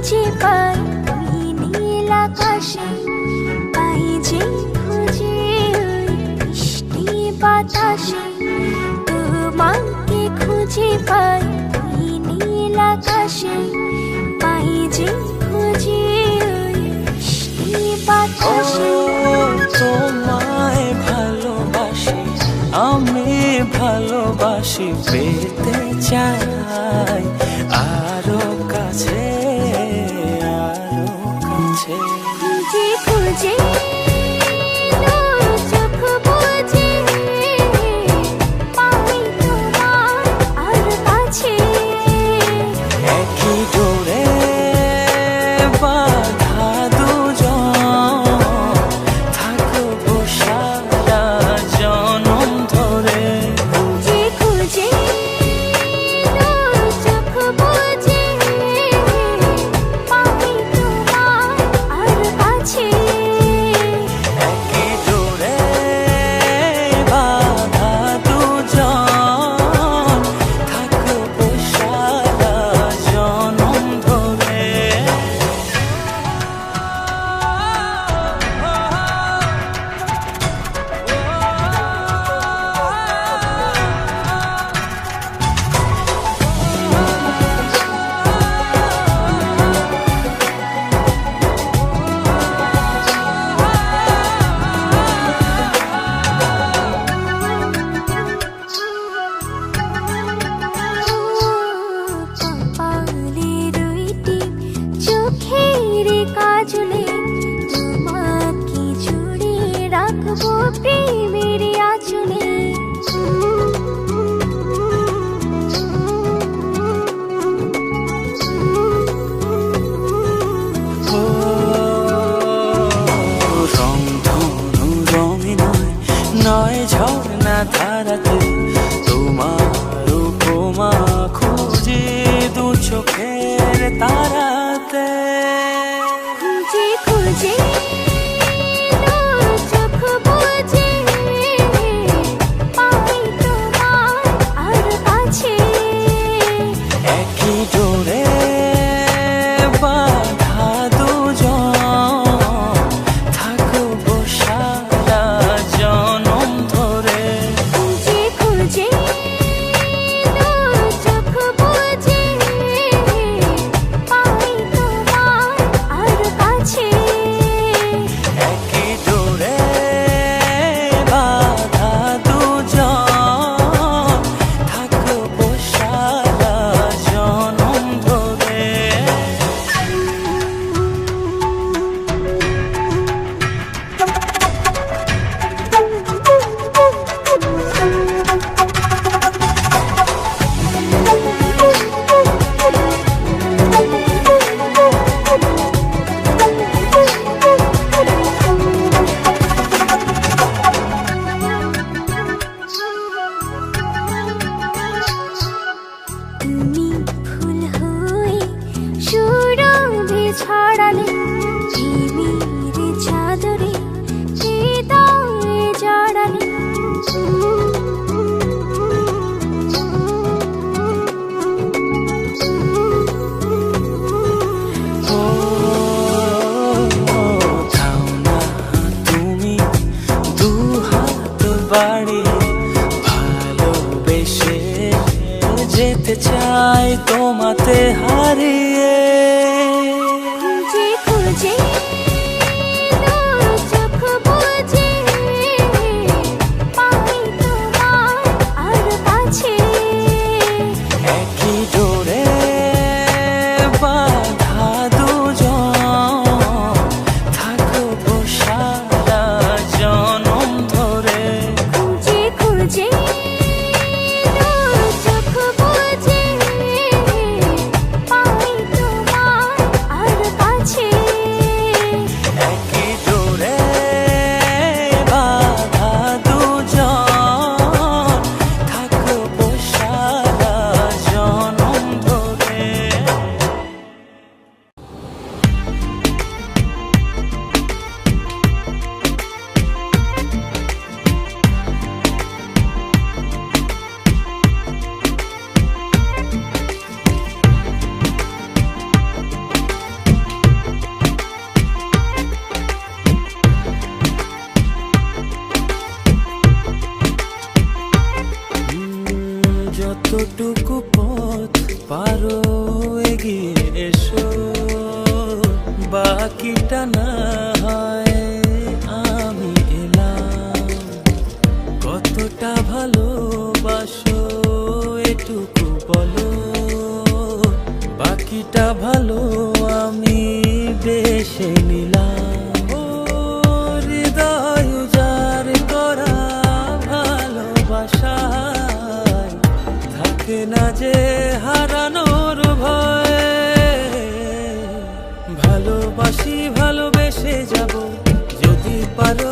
খুঁজে পাই ওই নীল আকাশে, পাই যে খুঁজে ওই বৃষ্টি বাতাসে। তোমাকে খুঁজে পাই ওই নীল আকাশে তোমায় ভালোবাসি, আমি ভালোবাসি, পেতে চাই। বাড়ি ভালোবেসে যেতে চাই তোমাতে হারিয়ে para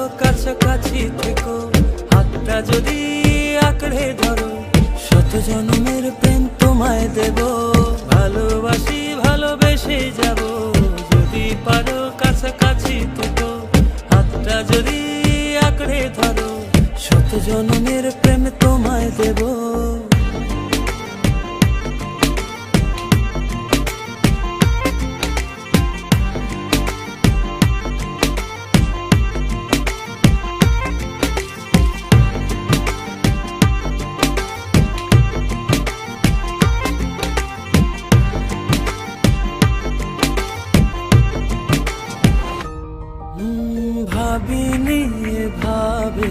হবে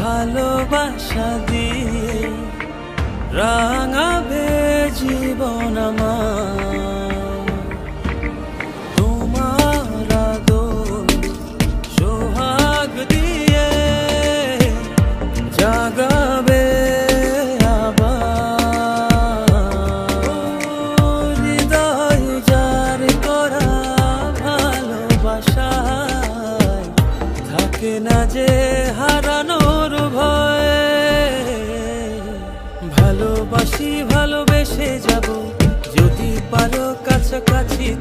ভালোবাসা দিয়ে রাঙাবে জীবন আমার।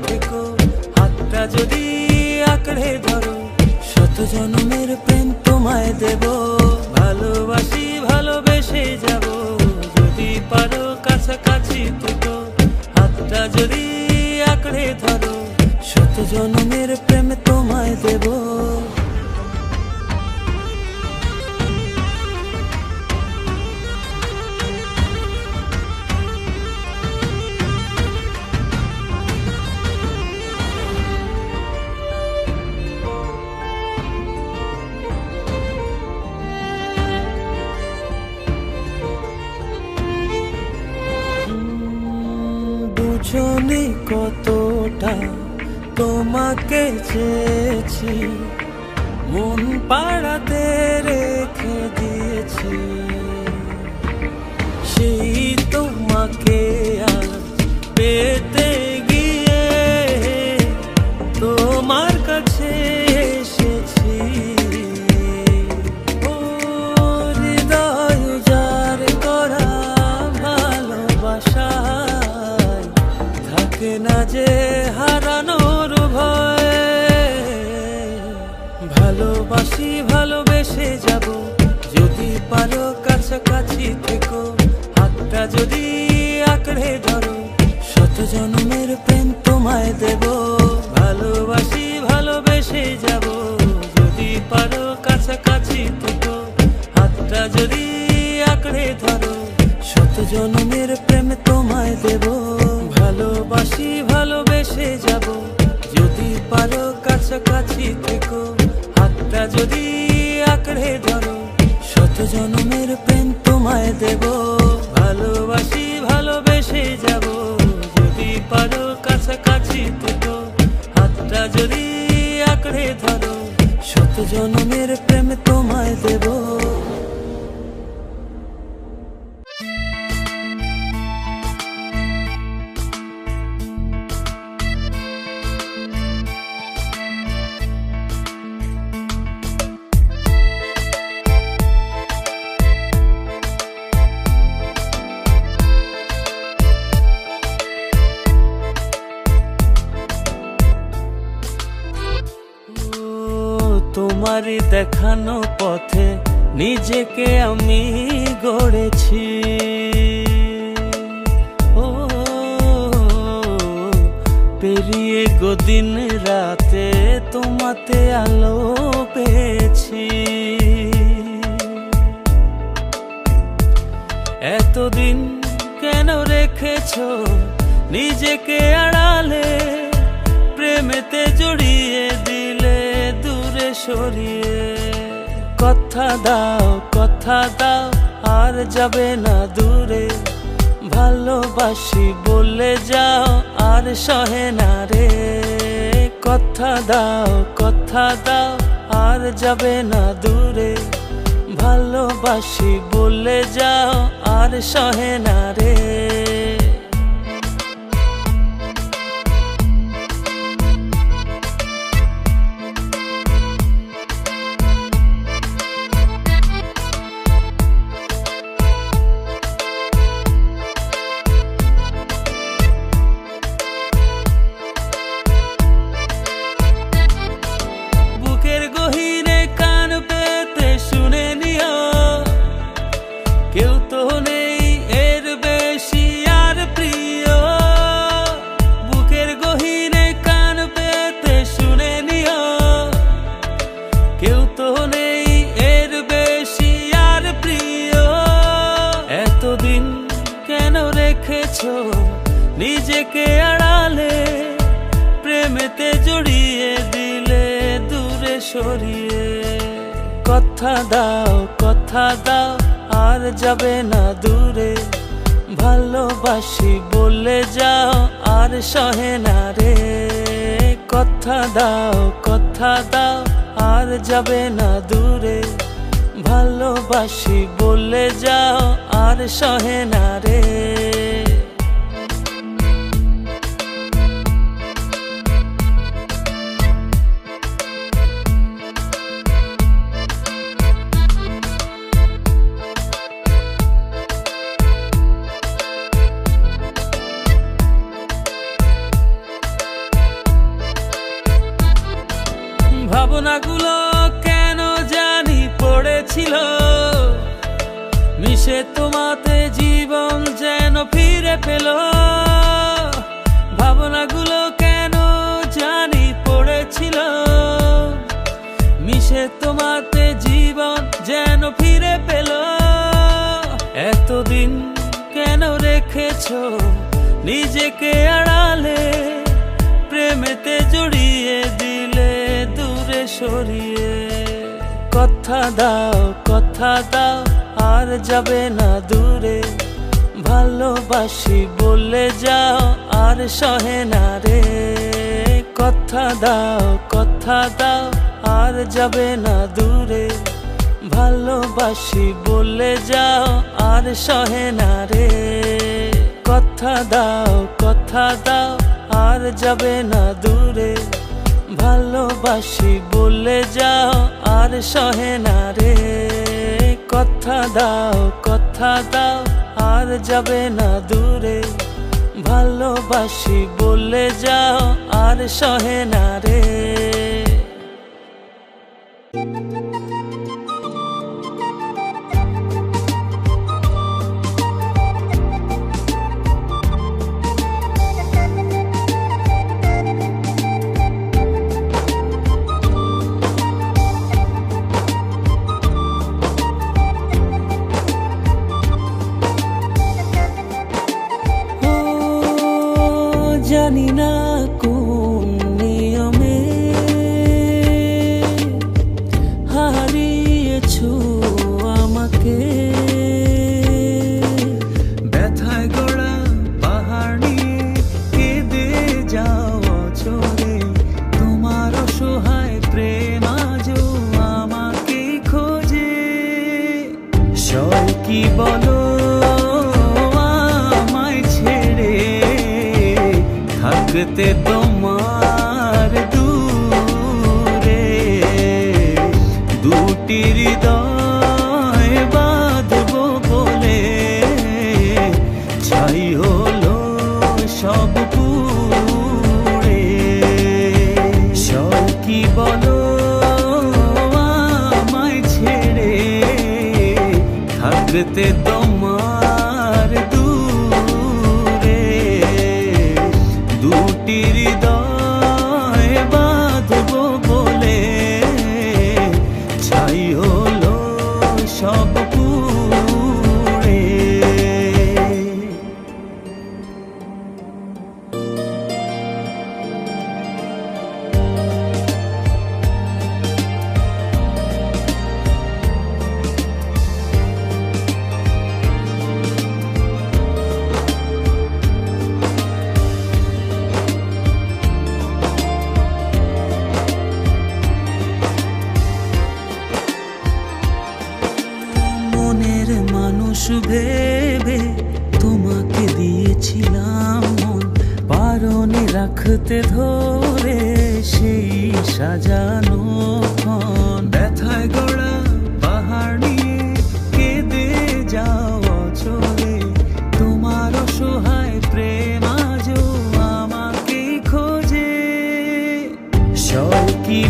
থেকো হাতটা যদি আঁকড়ে ধরো শত জনমে আমি কতটা তোমাকে চেয়েছি? মন পাড়াতে রেখে দিয়েছি। সেই তোমাকে আর পেতে পারো কাছাকাছি থেকো। হাতটা যদি আঁকড়ে ধরো, শত জন্মের প্রেম তোমায় দেব। ভালোবাসি, ভালোবেসে যাব। যদি পারো কাছাকাছি থেকো, হাতটা যদি আঁকড়ে ধরো, শত জন্মের প্রেম তোমায় দেখানো পথে নিজেকে আমি গড়েছি। ও, পেরিয়ে গোদিন রাতে তোমাতে আলো পেয়েছি। এতদিন কেন রেখেছ নিজেকে আড়ালে প্রেমেতে জড়িয়ে সরিয়ে। কথা দাও কথা দাও, আর যাবে না দূরে। ভালোবাসি বলে যাও, আর সহে না রে। কথা দাও কথা দাও, আর যাবে না দূরে। ভালোবাসি বলে যাও, আর সহে না রে। কথা দাও, আর যাবে না দূরে। ভালোবাসি বলে যাও, আর সহে না রে। কথা দাও কথা দাও, আর যাবে না দূরে। ভালোবাসি বলে যাও, আর সহে না রে। পড়েছিল মিশে তোমাতে জীবন যেন ফিরে পেল। ভাবনাগুলো কেন জানি পড়েছিল। মিশে তোমাতে জীবন যেন ফিরে পেল। এতদিন কেন রেখেছো নিজেকে আড়ালে? প্রেমেতে জড়িয়ে দিলে দূরে সরিয়ে কথা দাও কথা দাও, আর যাবে না দূরে। ভালোবাসি বলে যাও, আর সহে না রে। কথা দাও কথা দাও, আর যাবে না দূরে। ভালোবাসি বলে যাও, আর সহে না রে। কথা দাও কথা দাও, আর যাবে না দূরে। ভালোবাসি বলে যাও আর সহে না রে। কথা দাও কথা দাও, আর যাবে না দূরে। ভালোবাসি বলে যাও, আর সহে না রে।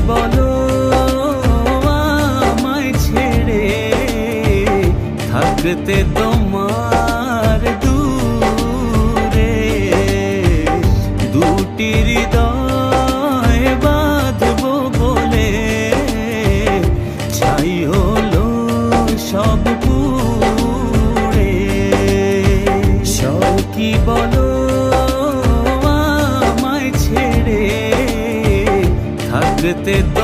বলো আমায় ছেড়ে থাকতে তো te.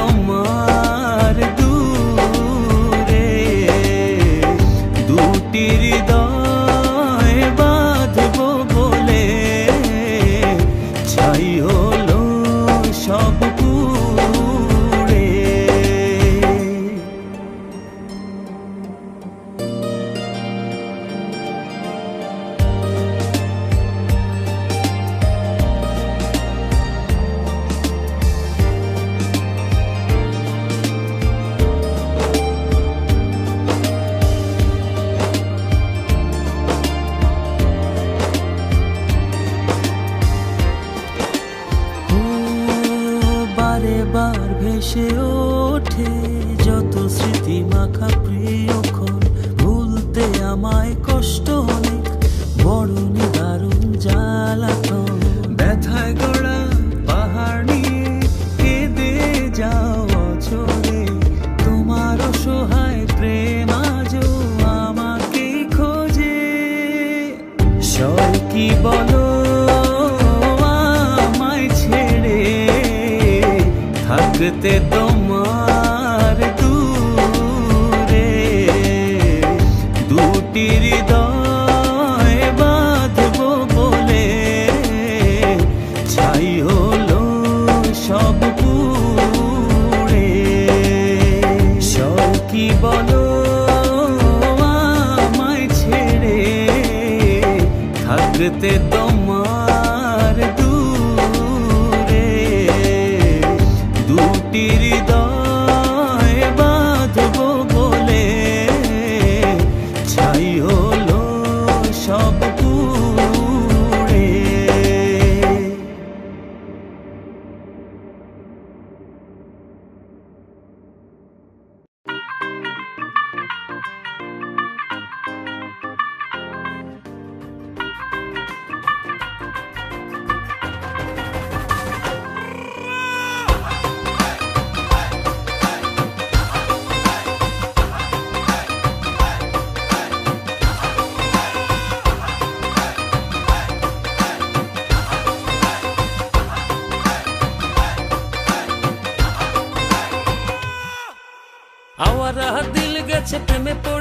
মরণী de te dou. কাছে প্রেমে পড়ে